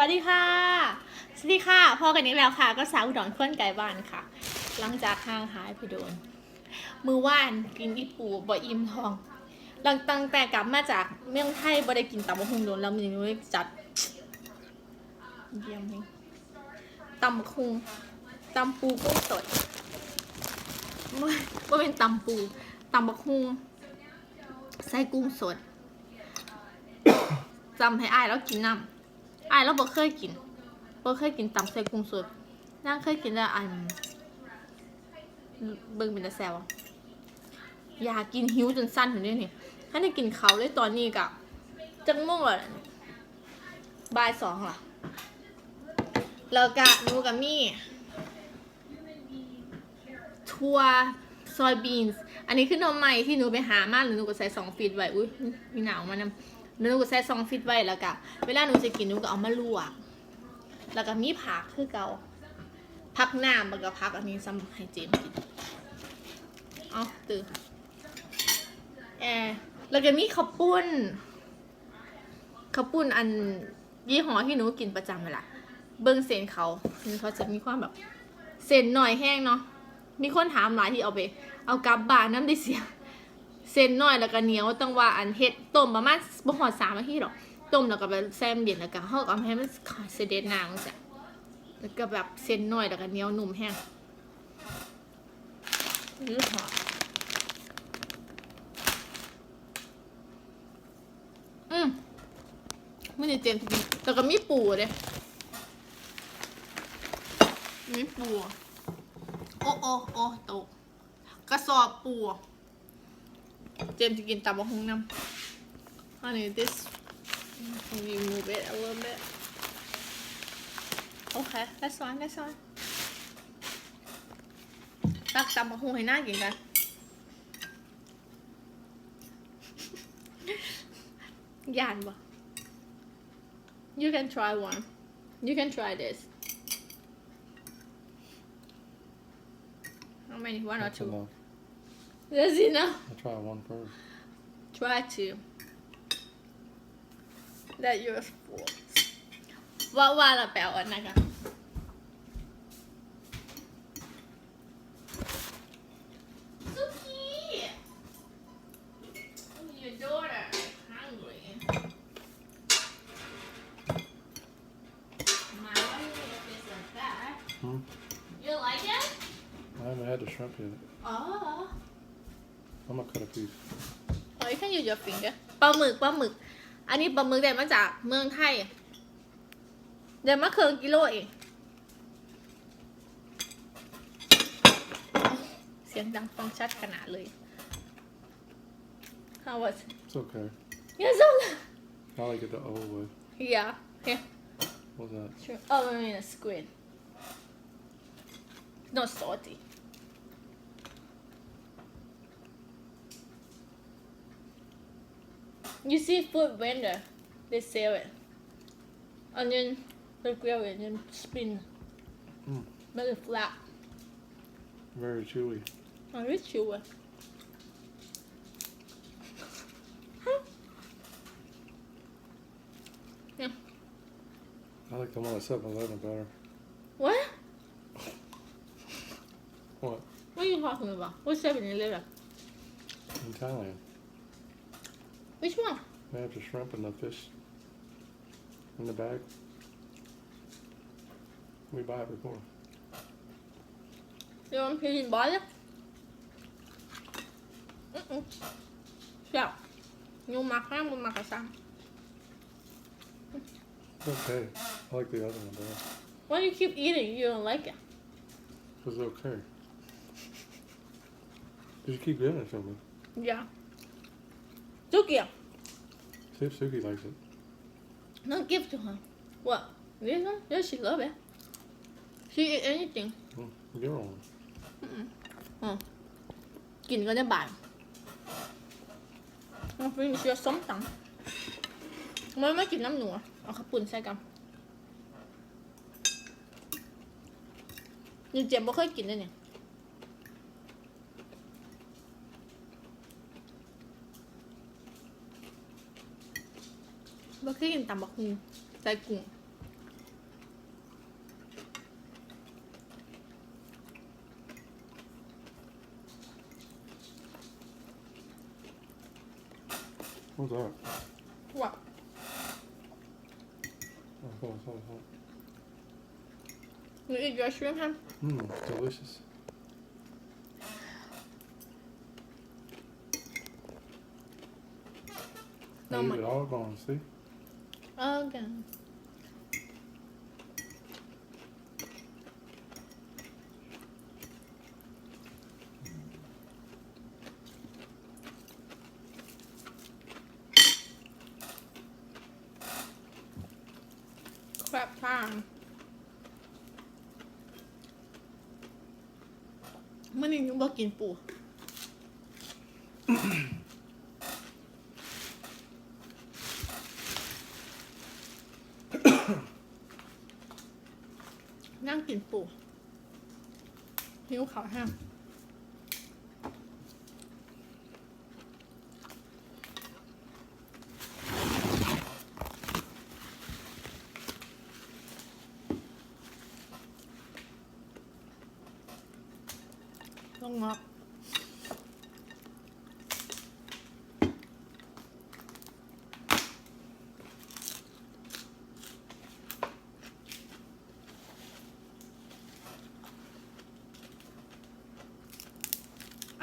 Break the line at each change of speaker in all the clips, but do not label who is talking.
วัสดีค่ะ สวัสดีค่ะพอกันอีกแล้วค่ะ ก็สาวอุดรเพื่อนไก่บ้านค่ะ หลังจากห่างหายไปโดน มือว่านกินอีปูบ่อิ่มทอง หลังตั้งแต่กลับมาจากเมืองไทยบ่ได้กินตำบักหุ่งโดนแล้วมีนุ้ยจัดเยี่ยมเลยตำบักหุ่งตำปูกุ้งสดไม่ไม่เป็นตำปูตำบักหุ่งใส่กุ้งสดจำให้อายแล้วกินน้ำ อายแล้วบ่เคยกินบ่เคยกินตำใส่กุ้งสดนางเคยกินแล้วอันเบิ่งเป็นตาแซวอยากกินหิวจนสั้นถึงนี่นี่ถ้าได้กินเขาเลยตอนนี้กับจังโมงและบ่ายสองล่ะแล้วก็หนูกับมี่ทัวซอยบีนส์อันนี้คือหนมใหม่ที่หนูไปหามาหรือหนูก็ใส่สองฟีดไว้ อุ้ยมีหนาวมานำ หนูก็ใส่สองฟีดไว้แล้วก็เวลาหนูจะกินหนูก็เอามาลวกแล้วก็มีผักคือเกาพักน้ำแล้วก็พักอันนี้ซ้ำให้เจมส์กินเอาตื่นแอร์แล้วก็มีข้าวปุ้นข้าวปุ้นอันยี่ห้อที่หนูกินประจำเวลาเบิ้งเส้นเขาคือเขาจะมีความแบบเส้นหน่อยแห้งเนาะมีคนถามหลายที่เอาไป เอากลับบ้านน้ำได้เสีย เส้นน่อยแล้วก็เหนียวต้องว่าอันเฮ็ดต้มประมาณบ่หอดสามนาทีหรอกต้มแล้วก็ไปแซมเย็นแล้วก็เฮาก็เอาให้มันเสด็จน้ำจังซี่แล้วก็แบบเส้นน่อยแล้วก็เหนียวนุ่มแห้งนี่หอมอืมไม่ได้เต็มทีแล้วก็มีปูเด้มีปูโอ้โอ้โอ้ตกกระสอบปู เจมส์จะกินตับะฮุงน้ำ honey this can you move it a little bit okay that's fine that's fine ตักตับะฮุงให้น่ากินกันย่านบ่ you can try one you can try this how many one or
That's
two
enough.
that's enough
I'll try one first.
Try to. That your fault. ว่าว่าเราไปเอาอันนั้นกันสุกี้ Your daughter hungry. My wife is like that.
Hmm?
You like it?
I haven't had the shrimp yet.
Oh.
I'm gonna cut a piece.
Oh, you can use your finger ปลาหมึกปลาหมึก อันนี้ปลาหมึกได้มาจากเมืองไทยเดี๋ยวมาเคืองกิโลเองเสียงดังฟังชัดขนาดเลย How was it?
It's okay.
Yes, okay.
I like it the old way.
Yeah. Here.
What's that?
Sure. Oh, I mean a squid. Not salty. You see food vendor, they sell it. And then they grill it and spin.
Mm.
Make it flat.
Very chewy.
Oh, it's chewy.
I like the one at 7-Eleven better.
What?
What?
What are you talking about? What's 7 Eleven?
In Thailand,
Which one?
they have the shrimp and the fish in the bag. We buy it before.
You want peanut butter? Mm-mm. Yeah. Nhưng mà khác sao?
It's okay. I like the other one better.
Why do you keep eating? You don't like it.
It's okay. Just keep getting it from me.
Yeah. Suki,
See if Suki likes it.
don't give to her. What? This one? Yeah, she love it. She eat anything.
Mm, You're on.
กินก็ได้บ่ายมันเป็นเชื้อส้มตำมันไม่กินน้ำหนูอะเอาข้าวปุ่นใส่กันนี่เจ็บบ่เคยกินเลยเนี่ย บ่เคยกินตำบักหุ่งใส่กุ้ง
そう
だ。うわ。
あ、そうそ
うそう。Nu eat your shrimp, huh?
Mmm, delicious.
No, you
eat it all gone, see?
เออกันแครบทางมันนี่ยังบอกกินปู นั่งกินปูหิวขาวแห้างงอก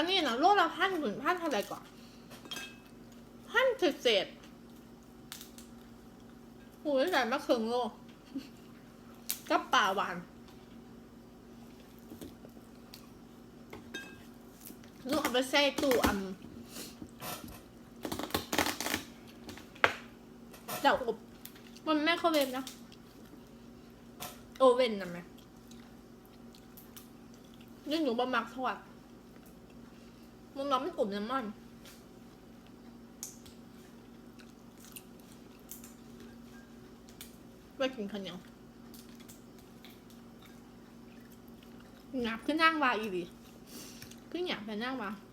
อันนี้นะโลละพันถึงพันเท่าไหร่ก่อนพันเศษเศษๆโอ้ยใหญ่มากเคืองโลกับป่าหวานลูกเอาไปใส่ตู้อันเดี๋ยวอบมันแม่เขาเวนนะโอเว่นนะแม่นี่หนูบะมักทอด นร้อนไม่อบน้ำมันไปกินข้าวเหนียวงับขึ้นนั่งวาอีดี cứ nhặt phải năng vào hiu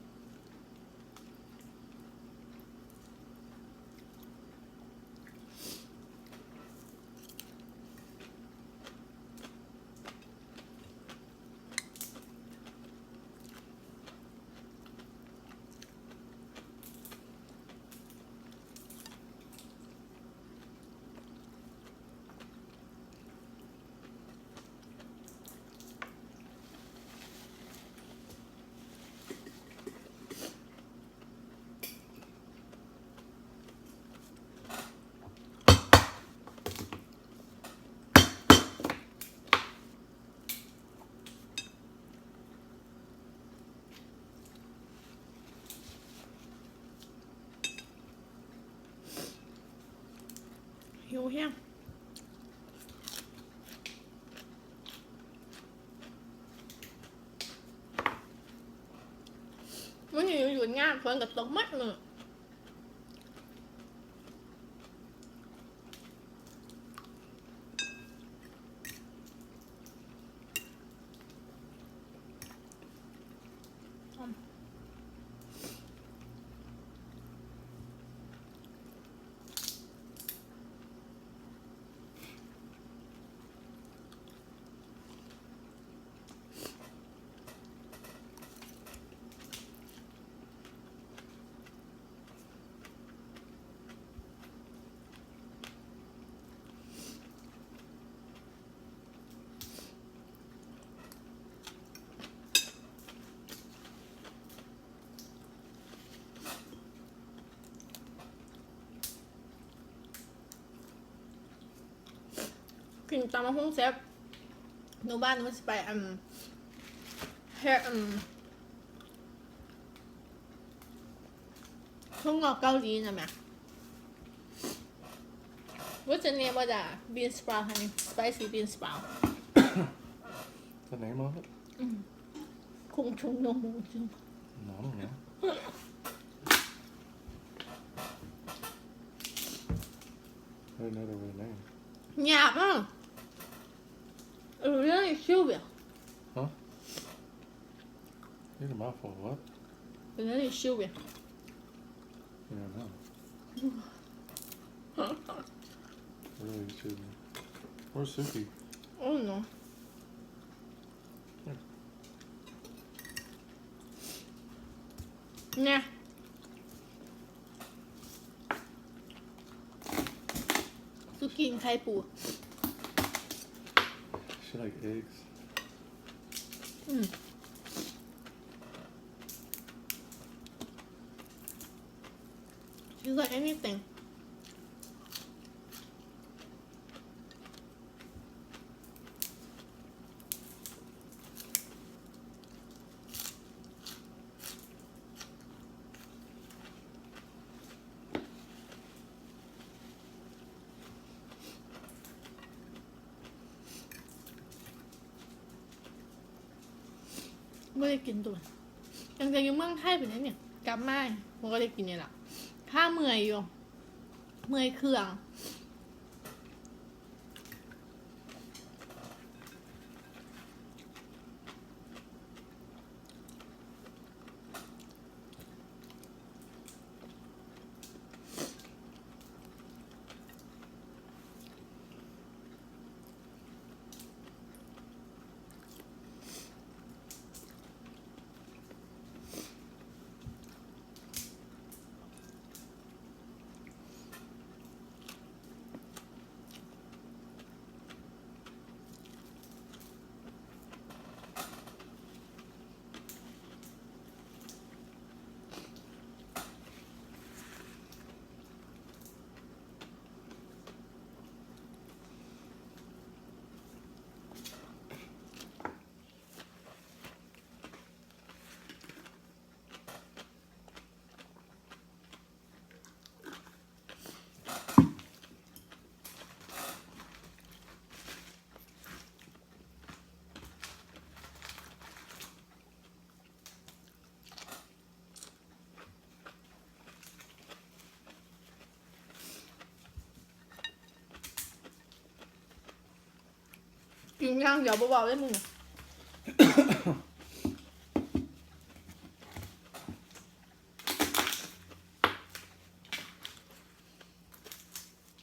มันอยู่อยู่งหน้าคนกับตกมัดเลย กินตามมาหุ้งเซฟหนูบ้านหนูสิไปอืมเฮอืมทุ่งงอกเกาหลีนะแม่ What's the name of that bean sprout honey spicy bean sprout
The name of it?
คงชงนมจุง
No, I don't know. I didn't know there was a name.
หยาบอะเออเรื่องชิวเบีย
Need a mouthful of what?
เรื่องชิวเบีย
Yeah, I know. Really should. Where's Suki?
โอ้โนเนี่ยสุกินไข่ปู
She like eggs.
อืม She's like anything. ไม่ได้กินตัวยังจะยู่เมืองไทยไปนเนี่ยกลับมาผมก็ได้กินเนี่ยแหละถ้าเมื่อยอยู่ เมื่อยเครื่อง กินย่างเดี๋ยวเบาๆได้มึง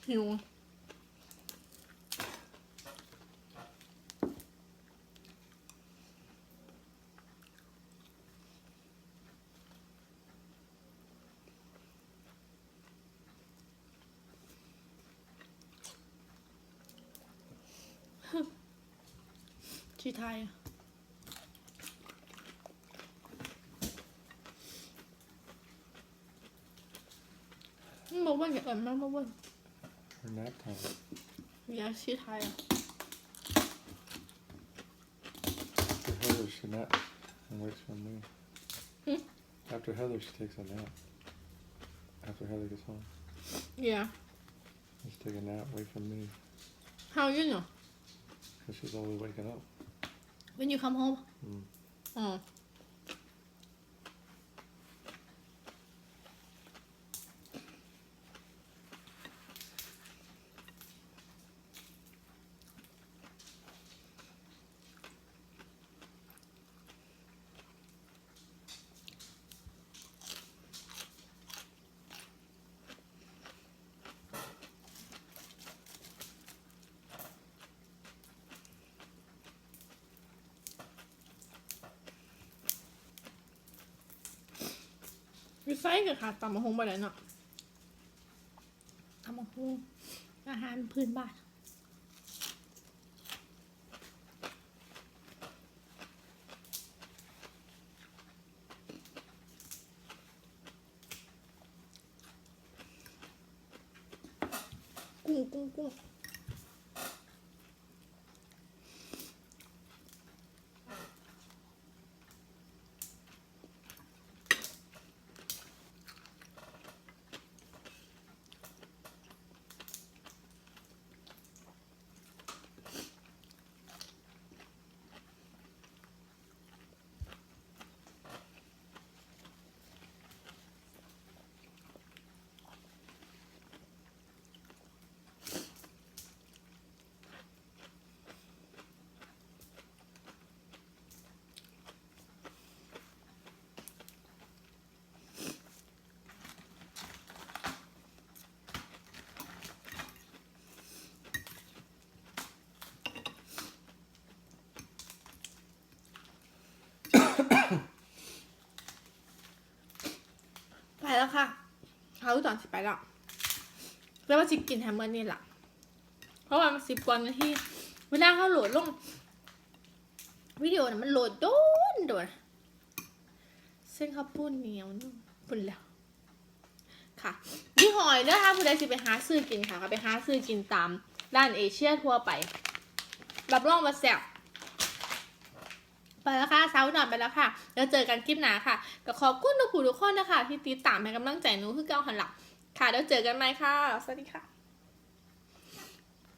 หิว ที่ไทยอะมึงบอกว่าอย่าเอ่านมากบอกว่า
Her nap time.
อยากที่ไทยอะ
After Heather, she naps and waits for me.
Hmm?
After Heather, she takes a nap. After Heather gets home,
yeah
just take a nap, wait for me,
how you know
because she's always waking up.
when you come home
Mm.
อ๋อวิไซกับค่ะตำมะฮงไปแล้วเนาะตำมะฮงอาหารพื้นบ้าน อนสิไปแล้วแล้วว่าจิกินแฮมเบอร์นี่แหละเพราะว่ามันสิบกว่านาทีเวลาเขาโหลดลง วิดีโอน่ะมันโหลดโดนโดนเส้นข้าวปุ้นเหนียวนุ่มปุ่นแล้ว ค่ะยี่หอยเด้อค่ะผู้ใดสิไปหาซื้อกินค่ะก็ไปหาซื้อกินตามร้านเอเชียทั่วไปรับรองมาแซ่บไปแล้วค่ะสาหน่อยไปแล้วค่ะ แล้วเจอกันคลิปหน้าค่ะก็ขอบคุณทุกผู้ทุกคนนะคะ ที่ติดตามให้กำลังใจหนูคือเก้าหันหลัก ค่ะแล้วเจอกันใหม่ค่ะ สวัสดีค่ะ